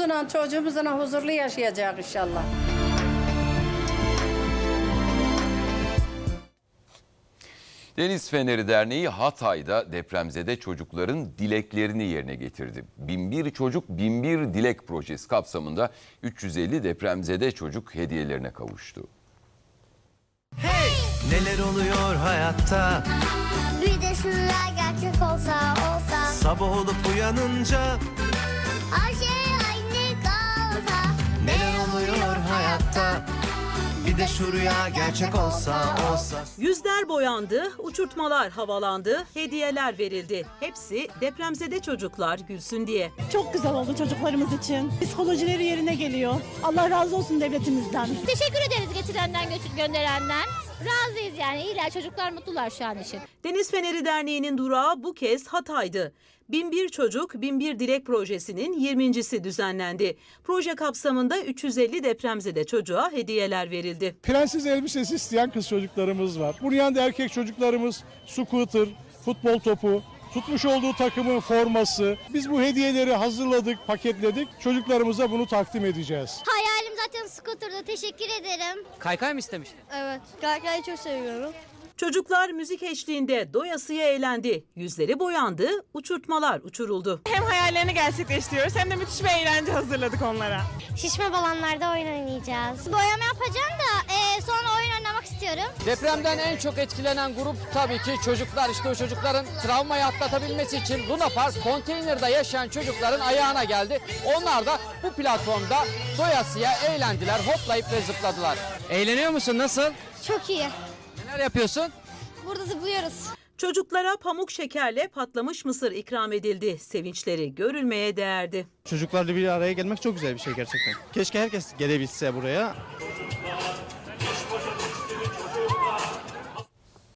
çoluğumuzla çocuğumuzla huzurlu yaşayacak inşallah. Deniz Feneri Derneği Hatay'da depremzede çocukların dileklerini yerine getirdi. Binbir Çocuk Binbir Dilek projesi kapsamında 350 depremzede çocuk hediyelerine kavuştu. Hey! Neler oluyor hayatta? Bir de şunlar gerçek olsa olsa Sabah olup uyanınca Her Bir de şu rüya gerçek olsa olsa. Yüzler boyandı, uçurtmalar havalandı, hediyeler verildi. Hepsi depremzede çocuklar gülsün diye. Çok güzel oldu çocuklarımız için. Psikolojileri yerine geliyor. Allah razı olsun devletimizden. Teşekkür ederiz getirenden götür gönderenden. Razıyız yani iyiler çocuklar mutlular şu an için. Deniz Feneri Derneği'nin durağı bu kez Hatay'dı. Binbir Çocuk, Binbir Dilek Projesi'nin 20.si düzenlendi. Proje kapsamında 350 depremzede çocuğa hediyeler verildi. Prenses elbisesi isteyen kız çocuklarımız var. Bunun yanında erkek çocuklarımız scooter, futbol topu, tutmuş olduğu takımın forması. Biz bu hediyeleri hazırladık, paketledik. Çocuklarımıza bunu takdim edeceğiz. Hayalim zaten skuterda teşekkür ederim. Kaykay mı istemiştin? Evet. Kaykayı çok seviyorum. Çocuklar müzik eşliğinde doyasıya eğlendi. Yüzleri boyandı, uçurtmalar uçuruldu. Hem hayallerini gerçekleştiriyoruz hem de müthiş bir eğlence hazırladık onlara. Şişme balonlarda oyun oynayacağız. Boyama yapacağım da e, sonra oyun oynamak istiyorum. Depremden en çok etkilenen grup tabii ki çocuklar. İşte o çocukların travmayı atlatabilmesi için Luna Park konteynerde yaşayan çocukların ayağına geldi. Onlar da bu platformda doyasıya eğlendiler, hoplayıp ve zıpladılar. Eğleniyor musun? Nasıl? Çok iyi. Neler yapıyorsun? Burada zıplıyoruz. Çocuklara pamuk şekerle patlamış mısır ikram edildi. Sevinçleri görülmeye değerdi. Çocuklarla bir araya gelmek çok güzel bir şey gerçekten. Keşke herkes gelebilse buraya.